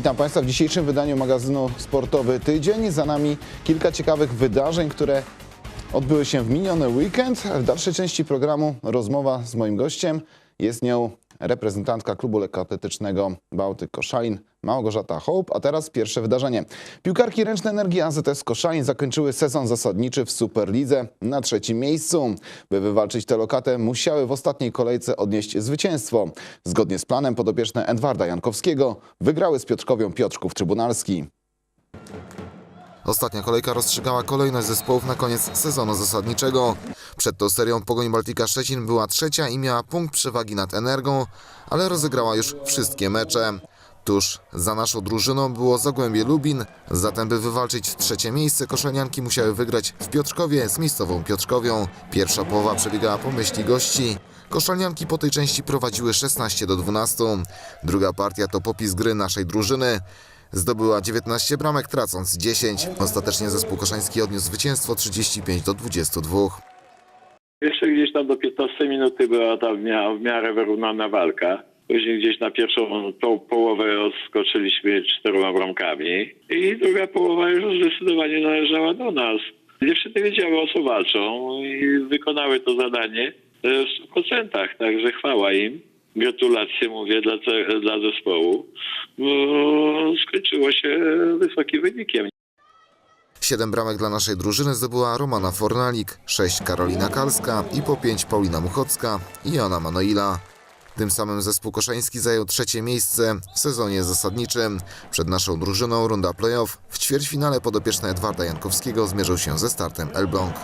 Witam Państwa w dzisiejszym wydaniu magazynu Sportowy Tydzień. Za nami kilka ciekawych wydarzeń, które odbyły się w miniony weekend. W dalszej części programu rozmowa z moim gościem. Jest nią reprezentantka klubu lekkoatletycznego Bałtyk Koszalin, Małgorzata Hołb. A teraz pierwsze wydarzenie. Piłkarki ręcznej energii AZS Koszalin zakończyły sezon zasadniczy w Superlidze na trzecim miejscu. By wywalczyć tę lokatę, musiały w ostatniej kolejce odnieść zwycięstwo. Zgodnie z planem podopieczne Edwarda Jankowskiego wygrały z Piotrkowią Piotrków Trybunalski. Ostatnia kolejka rozstrzygała kolejność zespołów na koniec sezonu zasadniczego. Przed tą serią Pogoń Baltika Szczecin była trzecia i miała punkt przewagi nad Energią, ale rozegrała już wszystkie mecze. Tuż za naszą drużyną było Zagłębie Lubin, zatem by wywalczyć trzecie miejsce koszalianki musiały wygrać w Piotrkowie z miejscową Piotrkowią. Pierwsza połowa przebiegała po myśli gości. Koszalianki po tej części prowadziły 16 do 12. Druga partia to popis gry naszej drużyny. Zdobyła 19 bramek, tracąc 10. Ostatecznie zespół koszański odniósł zwycięstwo 35 do 22. Jeszcze gdzieś tam do 15 minuty była ta w, mia- w miarę wyrównana walka. Później gdzieś na pierwszą po, połowę odskoczyliśmy czteroma bramkami i druga połowa już zdecydowanie należała do nas. Dziewczyny wiedziały o co walczą i wykonały to zadanie e, w 100%, także chwała im. Gratulacje mówię dla, dla zespołu, bo skończyło się wysokim wynikiem. 7 bramek dla naszej drużyny zdobyła Romana Fornalik, 6 Karolina Kalska i po 5 Paulina Muchocka i Joanna Manoila. Tym samym zespół koszański zajął trzecie miejsce w sezonie zasadniczym. Przed naszą drużyną runda playoff. W ćwierćfinale podopieczny Edwarda Jankowskiego zmierzył się ze startem Elbląg.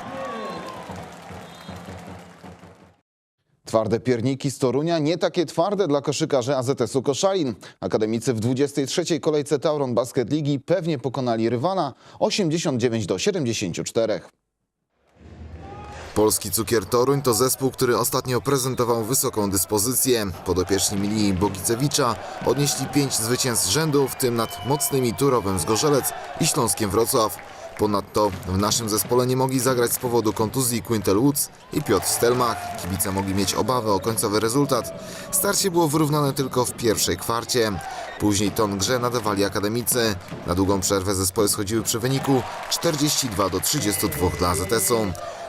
Twarde pierniki z Torunia, nie takie twarde dla koszykarzy AZS-u Koszalin. Akademicy w 23. kolejce Tauron Basket Ligi pewnie pokonali rywala 89 do 74. Polski Cukier Toruń to zespół, który ostatnio prezentował wysoką dyspozycję. Podopieczni Milii Bogicewicza odnieśli pięć zwycięstw rzędu, w tym nad mocnymi Turowem z Gorzelec i Śląskiem Wrocław. Ponadto w naszym zespole nie mogli zagrać z powodu kontuzji Quintel Woods i Piotr Stelmach. Kibice mogli mieć obawy o końcowy rezultat. Starcie było wyrównane tylko w pierwszej kwarcie. Później ton grze nadawali akademicy. Na długą przerwę zespoły schodziły przy wyniku 42 do 32 dla AZS-u.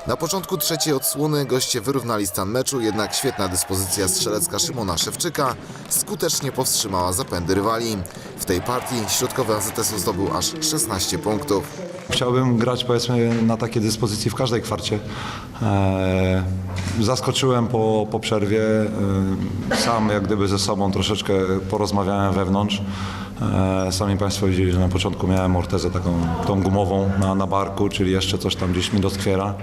Na początku trzeciej odsłony goście wyrównali stan meczu, jednak świetna dyspozycja strzelecka Szymona Szewczyka skutecznie powstrzymała zapędy rywali. W tej partii środkowy AZS-u zdobył aż 16 punktów. Chciałbym grać powiedzmy na takiej dyspozycji w każdej kwarcie. Eee, zaskoczyłem po, po przerwie. Eee, sam jak gdyby ze sobą troszeczkę porozmawiałem wewnątrz. Eee, sami Państwo widzieli, że na początku miałem ortezę taką tą gumową na, na barku, czyli jeszcze coś tam gdzieś mi doskwiera.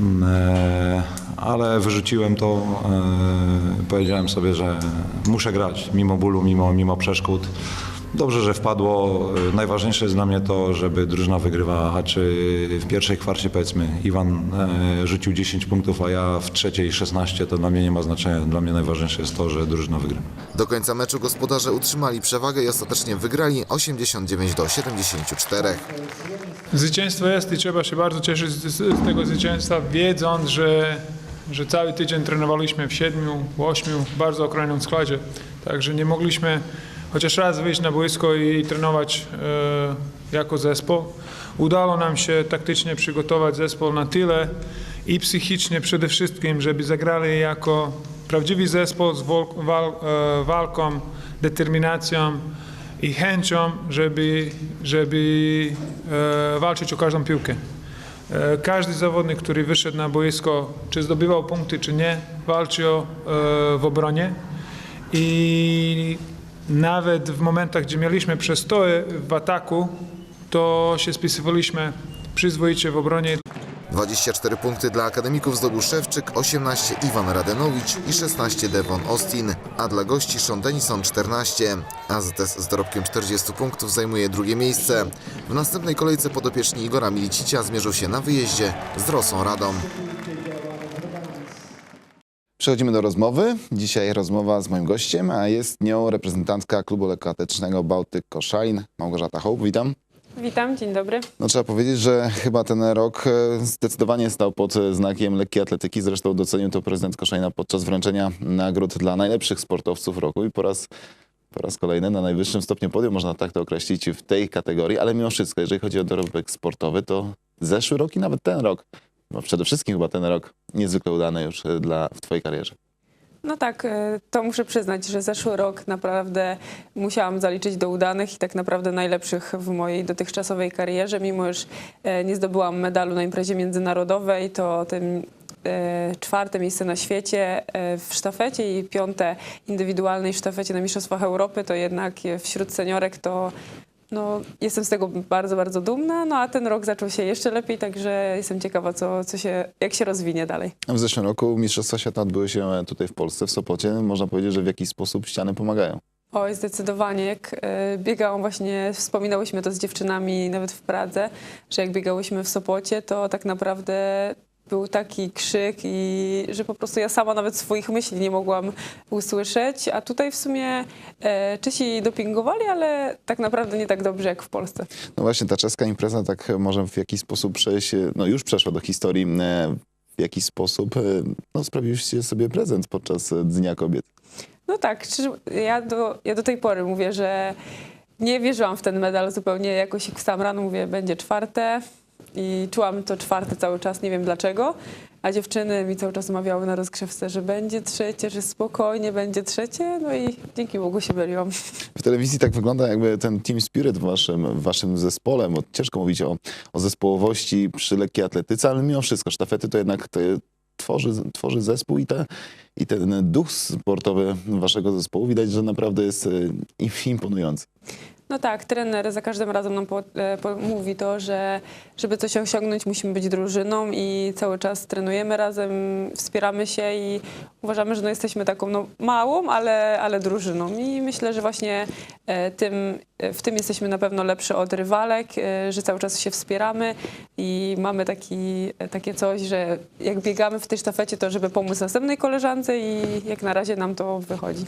Eee, ale wyrzuciłem to, powiedziałem sobie, że muszę grać mimo bólu, mimo, mimo przeszkód. Dobrze, że wpadło. Najważniejsze jest dla mnie to, żeby drużyna wygrywała. A czy w pierwszej kwarcie powiedzmy Iwan e, rzucił 10 punktów, a ja w trzeciej 16, to dla mnie nie ma znaczenia. Dla mnie najważniejsze jest to, że drużyna wygrywa. Do końca meczu gospodarze utrzymali przewagę i ostatecznie wygrali 89 do 74. Zwycięstwo jest i trzeba się bardzo cieszyć z, z tego zwycięstwa, wiedząc, że, że cały tydzień trenowaliśmy w siedmiu, ośmiu bardzo okrojnym składzie. Także nie mogliśmy chociaż raz wyjść na boisko i trenować e, jako zespół. Udało nam się taktycznie przygotować zespół na tyle i psychicznie przede wszystkim, żeby zagrali jako prawdziwy zespół z e, walką, determinacją i chęcią, żeby, żeby e, walczyć o każdą piłkę. Każdy zawodnik, który wyszedł na boisko, czy zdobywał punkty, czy nie, walczył w obronie i nawet w momentach, gdzie mieliśmy przestoje w ataku, to się spisywaliśmy przyzwoicie w obronie. 24 punkty dla akademików zdobył Szewczyk, 18 Iwan Radenowicz i 16 Devon Austin, a dla gości Sean Denison 14. AZS z dorobkiem 40 punktów zajmuje drugie miejsce. W następnej kolejce podopieczni Igora Milicicia zmierzą się na wyjeździe z Rosą Radom. Przechodzimy do rozmowy. Dzisiaj rozmowa z moim gościem, a jest nią reprezentantka klubu lekkoatletycznego Bałtyk Koszalin, Małgorzata Hołb. Witam. Witam, dzień dobry. No trzeba powiedzieć, że chyba ten rok e, zdecydowanie stał pod e, znakiem lekkiej atletyki. Zresztą docenił to prezydent Koszalina podczas wręczenia nagród dla najlepszych sportowców roku i po raz Po raz kolejny na najwyższym stopniu podium, można tak to określić w tej kategorii, ale mimo wszystko, jeżeli chodzi o dorobek sportowy, to zeszły rok i nawet ten rok, no przede wszystkim chyba ten rok, niezwykle udany już e, dla, w twojej karierze. No tak, e, to muszę przyznać, że zeszły rok naprawdę musiałam zaliczyć do udanych i tak naprawdę najlepszych w mojej dotychczasowej karierze. Mimo już e, nie zdobyłam medalu na imprezie międzynarodowej, to tym czwarte miejsce na świecie w sztafecie i piąte indywidualnej sztafecie na Mistrzostwach Europy, to jednak wśród seniorek to no, jestem z tego bardzo, bardzo dumna, no a ten rok zaczął się jeszcze lepiej, także jestem ciekawa, co, co się, jak się rozwinie dalej. W zeszłym roku Mistrzostwa Świata odbyły się tutaj w Polsce, w Sopocie. Można powiedzieć, że w jakiś sposób ściany pomagają. Oj, zdecydowanie. Jak e, biegałam właśnie, wspominałyśmy to z dziewczynami nawet w Pradze, że jak biegałyśmy w Sopocie, to tak naprawdę był taki krzyk i że po prostu ja sama nawet swoich myśli nie mogłam usłyszeć, a tutaj w sumie e, Czesi dopingowali, ale tak naprawdę nie tak dobrze jak w Polsce. No właśnie, ta czeska impreza tak może w jakiś sposób przejść, e, no już przeszła do historii, e, w jakiś sposób e, no, sprawiłyście sobie prezent podczas Dnia Kobiet. No tak, ja do, ja do tej pory mówię, że nie wierzyłam w ten medal zupełnie. Jakoś jak wstałam rano, mówię, będzie czwarte i czułam to czwarte cały czas, nie wiem dlaczego. A dziewczyny mi cały czas mawiały na rozgrzewce, że będzie trzecie, że spokojnie będzie trzecie. No i dzięki Bogu się myliłam. W telewizji tak wygląda jakby ten team spirit w waszym, waszym zespole, bo ciężko mówić o, o zespołowości przy lekkiej atletyce, ale mimo wszystko sztafety to jednak to tworzy, tworzy zespół i, te, i ten duch sportowy waszego zespołu widać, że naprawdę jest e, im- imponujący. No tak, trener za każdym razem nam po, e, po, mówi to, że żeby coś osiągnąć, musimy być drużyną i cały czas trenujemy razem, wspieramy się i uważamy, że no jesteśmy taką no, małą, ale, ale drużyną. I myślę, że właśnie e, tym, e, w tym jesteśmy na pewno lepszy od rywalek, że cały czas się wspieramy i mamy taki, takie coś, że jak biegamy w tej sztafecie, to żeby pomóc następnej koleżance i jak na razie nam to wychodzi.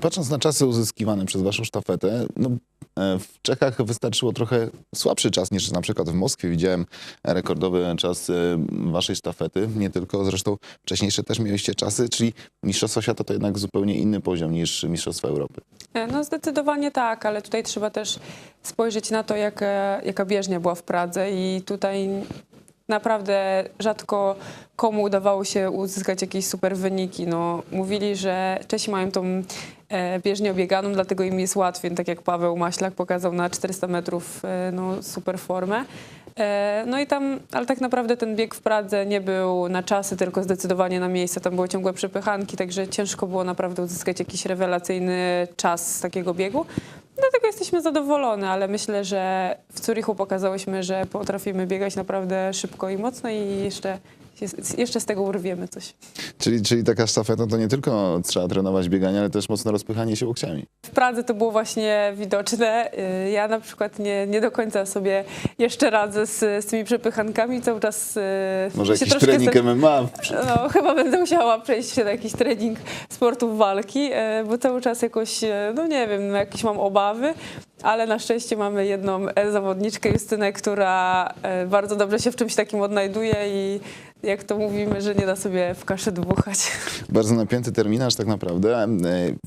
Patrząc na czasy uzyskiwane przez waszą sztafetę, no, w Czechach wystarczyło trochę słabszy czas niż na przykład w Moskwie. Widziałem rekordowy czas e, waszej sztafety, nie tylko, zresztą wcześniejsze też mieliście czasy, czyli Mistrzostwa Świata to jednak zupełnie inny poziom niż Mistrzostwa Europy. E, No zdecydowanie tak, ale tutaj trzeba też spojrzeć na to, jak, e, jaka bieżnia była w Pradze i tutaj naprawdę rzadko komu udawało się uzyskać jakieś super wyniki. No, mówili, że Czesi mają tą e, bieżnię obieganą, dlatego im jest łatwiej, tak jak Paweł Maślak pokazał na 400 metrów e, no, super formę. E, No i tam, ale tak naprawdę ten bieg w Pradze nie był na czasy, tylko zdecydowanie na miejsce. Tam były ciągłe przepychanki, także ciężko było naprawdę uzyskać jakiś rewelacyjny czas z takiego biegu. Dlatego jesteśmy zadowolone, ale myślę, że w Zurichu pokazałyśmy, że potrafimy biegać naprawdę szybko i mocno i jeszcze, jeszcze z tego urwiemy coś. Czyli, czyli taka sztafeta to nie tylko trzeba trenować bieganie, ale też mocno rozpychanie się łokciami. W Pradze to było właśnie widoczne. Y, Ja na przykład nie, nie do końca sobie jeszcze radzę z, z tymi przepychankami. Cały czas y, Może jakiś troszkę trening tym- MMA? No, chyba będę musiała przejść się na jakiś trening sportów walki, e, bo cały czas jakoś, no nie wiem, no jakieś mam obawy, ale na szczęście mamy jedną zawodniczkę, Justynę, która bardzo dobrze się w czymś takim odnajduje i jak to mówimy, że nie da sobie w kaszę dmuchać. Bardzo napięty terminarz tak naprawdę. E,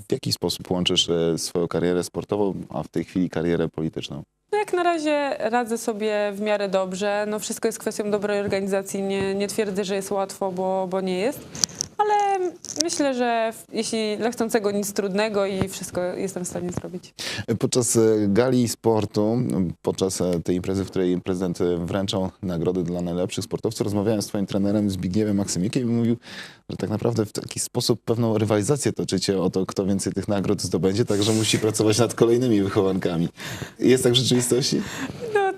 W jaki sposób łączysz e, swoją karierę sportową, a w tej chwili karierę polityczną? No jak na razie radzę sobie w miarę dobrze. No wszystko jest kwestią dobrej organizacji. Nie, nie twierdzę, że jest łatwo, bo, bo nie jest. Ale myślę, że jeśli dla chcącego nic trudnego i wszystko jestem w stanie zrobić. Podczas e, gali sportu, podczas tej imprezy, w której prezydent wręczał nagrody dla najlepszych sportowców, rozmawiałem z twoim trenerem Zbigniewem Maksymikiem i mówił, że tak naprawdę w taki sposób pewną rywalizację toczycie o to, kto więcej tych nagród zdobędzie, także musi pracować nad kolejnymi wychowankami. Jest tak w rzeczywistości?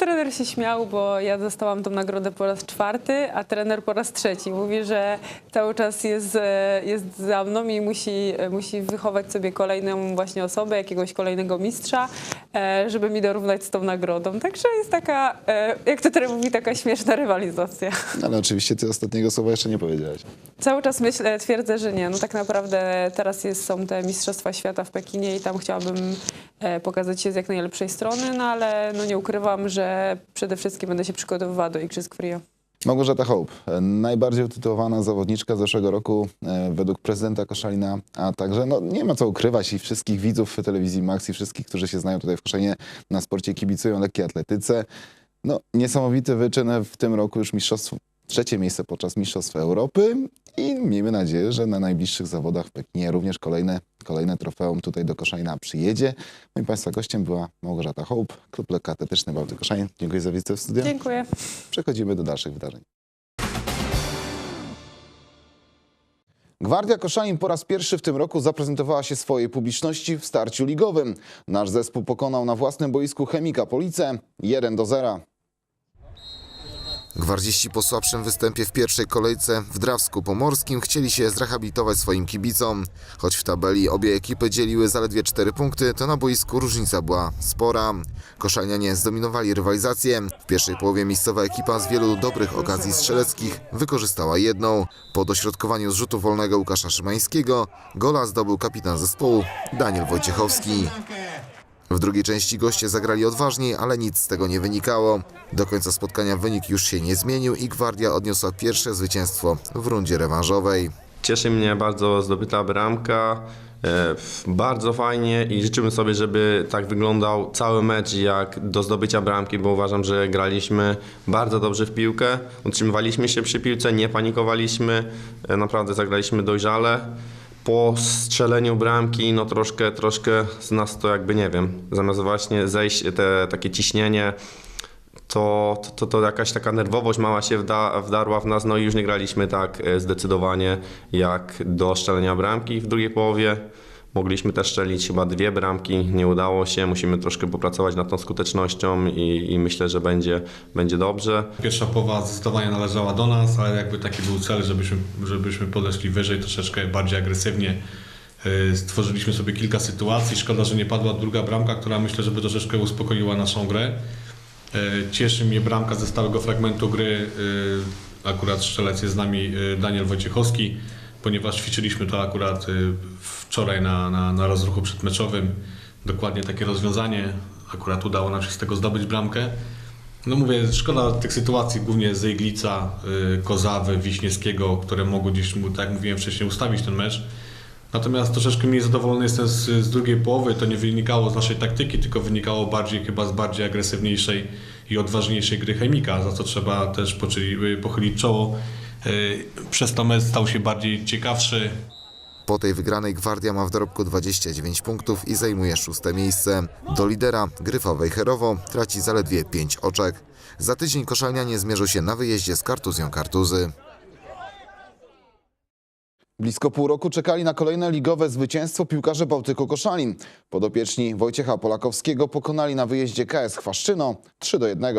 No, trener się śmiał, bo ja dostałam tą nagrodę po raz czwarty, a trener po raz trzeci. Mówi, że cały czas jest, e, jest za mną i musi, e, musi wychować sobie kolejną właśnie osobę, jakiegoś kolejnego mistrza, e, żeby mi dorównać z tą nagrodą. Także jest taka, jak to trener mówi, taka śmieszna rywalizacja. Ale oczywiście ty ostatniego słowa jeszcze nie powiedziałeś. Cały czas myślę, twierdzę, że nie. No tak naprawdę teraz jest, są te Mistrzostwa Świata w Pekinie i tam chciałabym pokazać się z jak najlepszej strony, no ale no nie ukrywam, że przede wszystkim będę się przygotowywała do Igrzysk w Rio. Małgorzata Hołb, e, najbardziej utytułowana zawodniczka zeszłego roku e, według prezydenta Koszalina, a także no, nie ma co ukrywać i wszystkich widzów telewizji Max i wszystkich, którzy się znają tutaj w Koszalinie na sporcie kibicują lekkiej atletyce. No, niesamowity wyczyn w tym roku już mistrzostwo, trzecie miejsce podczas Mistrzostw Europy i miejmy nadzieję, że na najbliższych zawodach w Pekinie również kolejne, kolejne trofeum tutaj do Koszalina przyjedzie. Moim Państwa gościem była Małgorzata Hołb, klub lekkoatletyczny Bałtyk Koszalin. Dziękuję za wizytę w studiu. Dziękuję. Przechodzimy do dalszych wydarzeń. Gwardia Koszalin po raz pierwszy w tym roku zaprezentowała się swojej publiczności w starciu ligowym. Nasz zespół pokonał na własnym boisku Chemika Police 1 do 0. Gwardziści po słabszym występie w pierwszej kolejce w Drawsku Pomorskim chcieli się zrehabilitować swoim kibicom. Choć w tabeli obie ekipy dzieliły zaledwie 4 punkty, to na boisku różnica była spora. Koszalnianie zdominowali rywalizację. W pierwszej połowie miejscowa ekipa z wielu dobrych okazji strzeleckich wykorzystała jedną. Po dośrodkowaniu z rzutu wolnego Łukasza Szymańskiego gola zdobył kapitan zespołu Daniel Wojciechowski. W drugiej części goście zagrali odważniej, ale nic z tego nie wynikało. Do końca spotkania wynik już się nie zmienił i Gwardia odniosła pierwsze zwycięstwo w rundzie rewanżowej. Cieszy mnie bardzo zdobyta bramka. E, Bardzo fajnie i życzymy sobie, żeby tak wyglądał cały mecz jak do zdobycia bramki, bo uważam, że graliśmy bardzo dobrze w piłkę. Utrzymywaliśmy się przy piłce, nie panikowaliśmy, e, naprawdę zagraliśmy dojrzale. Po strzeleniu bramki, no troszkę, troszkę z nas to jakby nie wiem, zamiast właśnie zejść te takie ciśnienie, to, to, to jakaś taka nerwowość mała się wda, wdarła w nas, no i już nie graliśmy tak e, zdecydowanie jak do strzelenia bramki w drugiej połowie. Mogliśmy też strzelić chyba dwie bramki, nie udało się, musimy troszkę popracować nad tą skutecznością i, i myślę, że będzie, będzie dobrze. Pierwsza połowa zdecydowanie należała do nas, ale jakby taki był cel, żebyśmy, żebyśmy podeszli wyżej, troszeczkę bardziej agresywnie. Yy, Stworzyliśmy sobie kilka sytuacji. Szkoda, że nie padła druga bramka, która myślę, żeby troszeczkę uspokoiła naszą grę. Yy, Cieszy mnie bramka ze stałego fragmentu gry. Yy, Akurat strzelec jest z nami Daniel Wojciechowski, ponieważ ćwiczyliśmy to akurat yy, wczoraj na, na, na rozruchu przedmeczowym. Dokładnie takie rozwiązanie. Akurat udało nam się z tego zdobyć bramkę. No mówię, szkoda tych sytuacji, głównie z Iglica, y, Kozawy, Wiśniewskiego, które mogły gdzieś, tak jak mówiłem wcześniej, ustawić ten mecz. Natomiast troszeczkę mniej zadowolony jestem z, z drugiej połowy. To nie wynikało z naszej taktyki, tylko wynikało bardziej chyba z bardziej agresywniejszej i odważniejszej gry Chemika, za co trzeba też y, pochylić czoło. Y, Przez to mecz stał się bardziej ciekawszy, Po tej wygranej Gwardia ma w dorobku 29 punktów i zajmuje szóste miejsce. Do lidera Gryfowej Herowo traci zaledwie 5 oczek. Za tydzień koszalnianie zmierzą się na wyjeździe z Kartuzją Kartuzy. Blisko pół roku czekali na kolejne ligowe zwycięstwo piłkarze Bałtyku Koszalin. Podopieczni Wojciecha Polakowskiego pokonali na wyjeździe KS Chwaszczyno 3 do 1.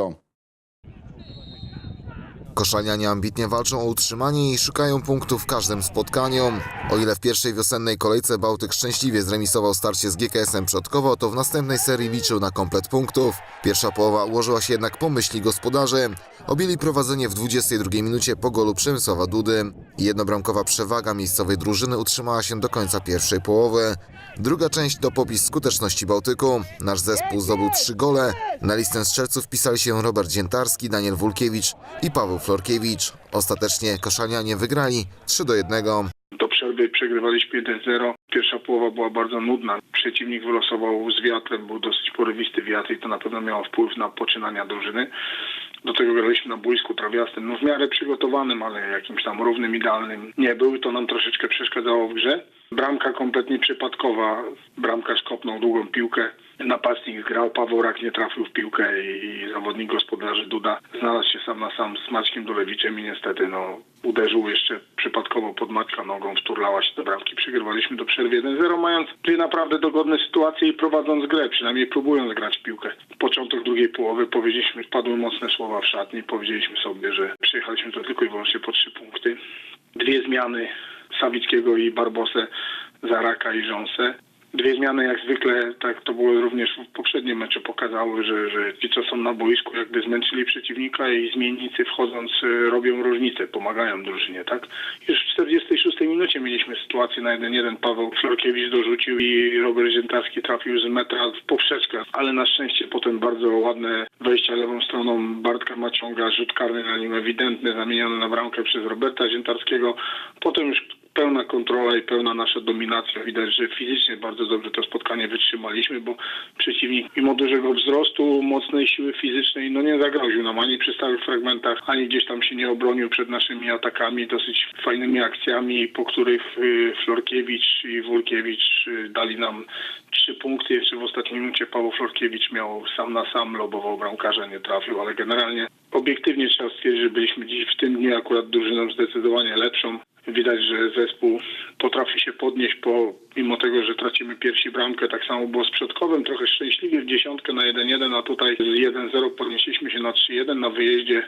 Koszalnianie ambitnie walczą o utrzymanie i szukają punktów w każdym spotkaniu. O ile w pierwszej wiosennej kolejce Bałtyk szczęśliwie zremisował starcie z GKS-em Przodkowo, to w następnej serii liczył na komplet punktów. Pierwsza połowa ułożyła się jednak po myśli gospodarzy. Objęli prowadzenie w 22 minucie po golu Przemysława Dudy. Jednobramkowa przewaga miejscowej drużyny utrzymała się do końca pierwszej połowy. Druga część to popis skuteczności Bałtyku. Nasz zespół zdobył trzy gole. Na listę strzelców wpisali się Robert Dziętarski, Daniel Wulkiewicz i Paweł Florkiewicz. Ostatecznie koszalnianie wygrali 3 do 1. Do przerwy przegrywaliśmy 1-0. Pierwsza połowa była bardzo nudna. Przeciwnik wylosował z wiatrem, był dosyć porywisty wiatr i to na pewno miało wpływ na poczynania drużyny. Do tego graliśmy na boisku trawiastym, no w miarę przygotowanym, ale jakimś tam równym, idealnym nie był. To nam troszeczkę przeszkadzało w grze. Bramka kompletnie przypadkowa. Bramkarz kopnął długą piłkę. Napastnik grał, Paweł Rak nie trafił w piłkę i, i zawodnik gospodarzy Duda znalazł się sam na sam z Maćkiem Dolewiczem i niestety no, uderzył jeszcze przypadkowo pod Maćka nogą, wturlała się do bramki. Przegrywaliśmy do przerwy 1-0, mając dwie naprawdę dogodne sytuacje i prowadząc grę, przynajmniej próbując grać piłkę. Początek drugiej połowy powiedzieliśmy, padły mocne słowa w szatni, powiedzieliśmy sobie, że przyjechaliśmy to tylko i wyłącznie po trzy punkty. Dwie zmiany Sawickiego i Barbosę za Raka i Rząsę. Dwie zmiany jak zwykle, tak to było również w poprzednim meczu pokazały, że, że ci co są na boisku jakby zmęczyli przeciwnika i zmiennicy wchodząc y, robią różnicę, pomagają drużynie, tak? Już w 46 minucie mieliśmy sytuację na 1-1, Paweł Florkiewicz dorzucił i Robert Ziętarski trafił z metra w poprzeczkę, ale na szczęście potem bardzo ładne wejścia lewą stroną Bartka Maciąga, rzut karny na nim ewidentny, zamieniony na bramkę przez Roberta Ziętarskiego. Potem już pełna kontrola i pełna nasza dominacja. Widać, że fizycznie bardzo dobrze to spotkanie wytrzymaliśmy, bo przeciwnik mimo dużego wzrostu, mocnej siły fizycznej, no nie zagroził nam ani przy stałych fragmentach, ani gdzieś tam się nie obronił przed naszymi atakami, dosyć fajnymi akcjami, po których y, Florkiewicz i Wulkiewicz y, dali nam trzy punkty. Jeszcze w ostatniej minucie Paweł Florkiewicz miał sam na sam, lobował bramkarza, nie trafił, ale generalnie obiektywnie trzeba stwierdzić, że byliśmy dziś w tym dniu akurat drużyną zdecydowanie lepszą. Widać, że zespół potrafi się podnieść po, mimo tego, że tracimy pierwsi bramkę. Tak samo było z Przodkowem, trochę szczęśliwie w dziesiątkę na 1-1, a tutaj z 1-0 podnieśliśmy się na 3-1 na wyjeździe.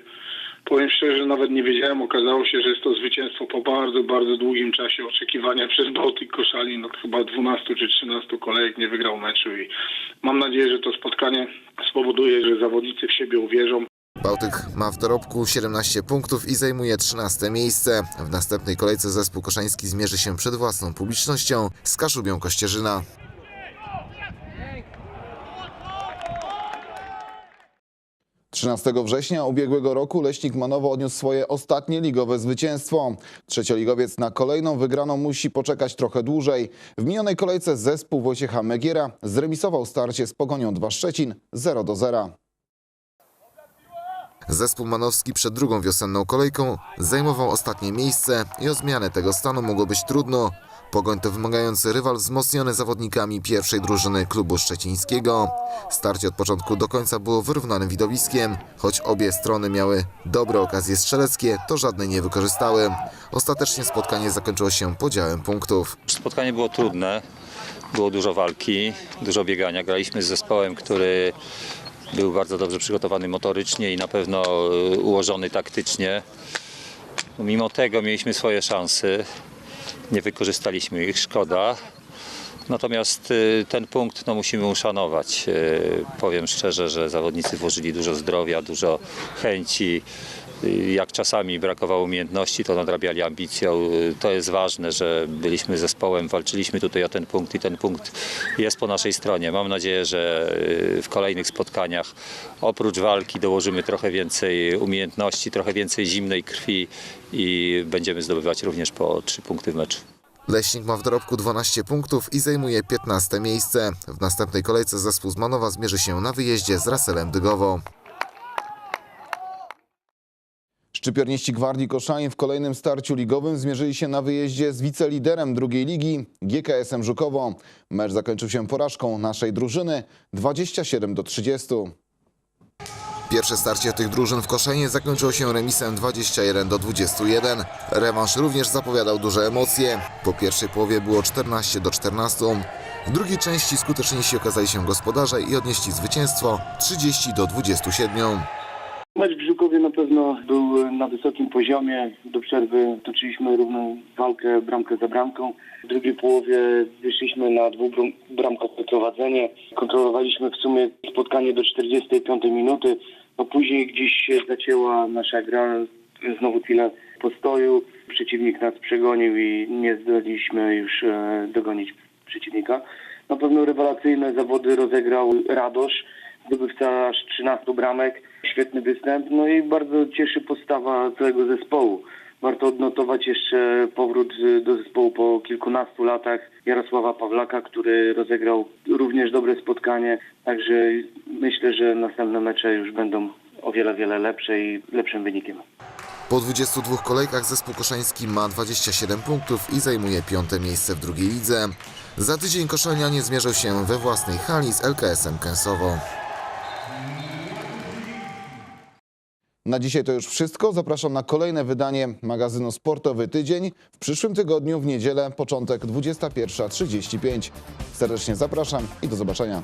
Powiem szczerze, nawet nie wiedziałem, okazało się, że jest to zwycięstwo po bardzo, bardzo długim czasie oczekiwania przez Bałtyk Koszalin. No, chyba 12 czy 13 kolejek nie wygrał meczu i mam nadzieję, że to spotkanie spowoduje, że zawodnicy w siebie uwierzą. Bałtyk ma w dorobku 17 punktów i zajmuje 13 miejsce. W następnej kolejce zespół koszański zmierzy się przed własną publicznością z Kaszubią Kościerzyna. 13 września ubiegłego roku Leśnik Manowo odniósł swoje ostatnie ligowe zwycięstwo. Trzecioligowiec na kolejną wygraną musi poczekać trochę dłużej. W minionej kolejce zespół Wojciecha Megiera zremisował starcie z Pogonią 2 Szczecin 0 do 0. Zespół manowski przed drugą wiosenną kolejką zajmował ostatnie miejsce i o zmianę tego stanu mogło być trudno. Pogoń to wymagający rywal wzmocniony zawodnikami pierwszej drużyny klubu szczecińskiego. Starcie od początku do końca było wyrównanym widowiskiem. Choć obie strony miały dobre okazje strzeleckie, to żadnej nie wykorzystały. Ostatecznie spotkanie zakończyło się podziałem punktów. Spotkanie było trudne, było dużo walki, dużo biegania. Graliśmy z zespołem, który był bardzo dobrze przygotowany motorycznie i na pewno y, ułożony taktycznie. Mimo tego mieliśmy swoje szanse, nie wykorzystaliśmy ich, szkoda. Natomiast y, ten punkt no, musimy uszanować. Y, Powiem szczerze, że zawodnicy włożyli dużo zdrowia, dużo chęci. Jak czasami brakowało umiejętności, to nadrabiali ambicją. To jest ważne, że byliśmy zespołem, walczyliśmy tutaj o ten punkt i ten punkt jest po naszej stronie. Mam nadzieję, że y, w kolejnych spotkaniach oprócz walki dołożymy trochę więcej umiejętności, trochę więcej zimnej krwi i będziemy zdobywać również po trzy punkty w meczu. Leśnik ma w dorobku 12 punktów i zajmuje 15 miejsce. W następnej kolejce zespół z Manowa zmierzy się na wyjeździe z Raselem Dygowo. Szczypiorniści Gwardii Koszalin w kolejnym starciu ligowym zmierzyli się na wyjeździe z wiceliderem drugiej ligi GKS-em Żukowo. Mecz zakończył się porażką naszej drużyny 27 do 30. Pierwsze starcie tych drużyn w Koszenie zakończyło się remisem 21 do 21. Rewanż również zapowiadał duże emocje. Po pierwszej połowie było 14 do 14. W drugiej części skuteczniejsi okazali się gospodarze i odnieśli zwycięstwo 30 do 27. Mecz w Żukowie na pewno był na wysokim poziomie. Do przerwy toczyliśmy równą walkę bramkę za bramką. W drugiej połowie wyszliśmy na dwubramkowe prowadzenie. Kontrolowaliśmy w sumie spotkanie do 45 minuty. No później gdzieś się zacięła nasza gra. Znowu chwilę postoju. Przeciwnik nas przegonił i nie zdaliśmy już e, dogonić przeciwnika. Na pewno rewelacyjne zawody rozegrał Radosz zdobywca aż 13 bramek, świetny występ, no i bardzo cieszy postawa całego zespołu. Warto odnotować jeszcze powrót y, do zespołu po kilkunastu latach Jarosława Pawlaka, który rozegrał również dobre spotkanie, także myślę, że następne mecze już będą o wiele, wiele lepsze i lepszym wynikiem. Po 22 kolejkach zespół koszański ma 27 punktów i zajmuje piąte miejsce w drugiej lidze. Za tydzień koszalnianie zmierzą się we własnej hali z LKS-em Kęsowo. Na dzisiaj to już wszystko. Zapraszam na kolejne wydanie magazynu Sportowy Tydzień. W przyszłym tygodniu w niedzielę początek 21.35. Serdecznie zapraszam i do zobaczenia.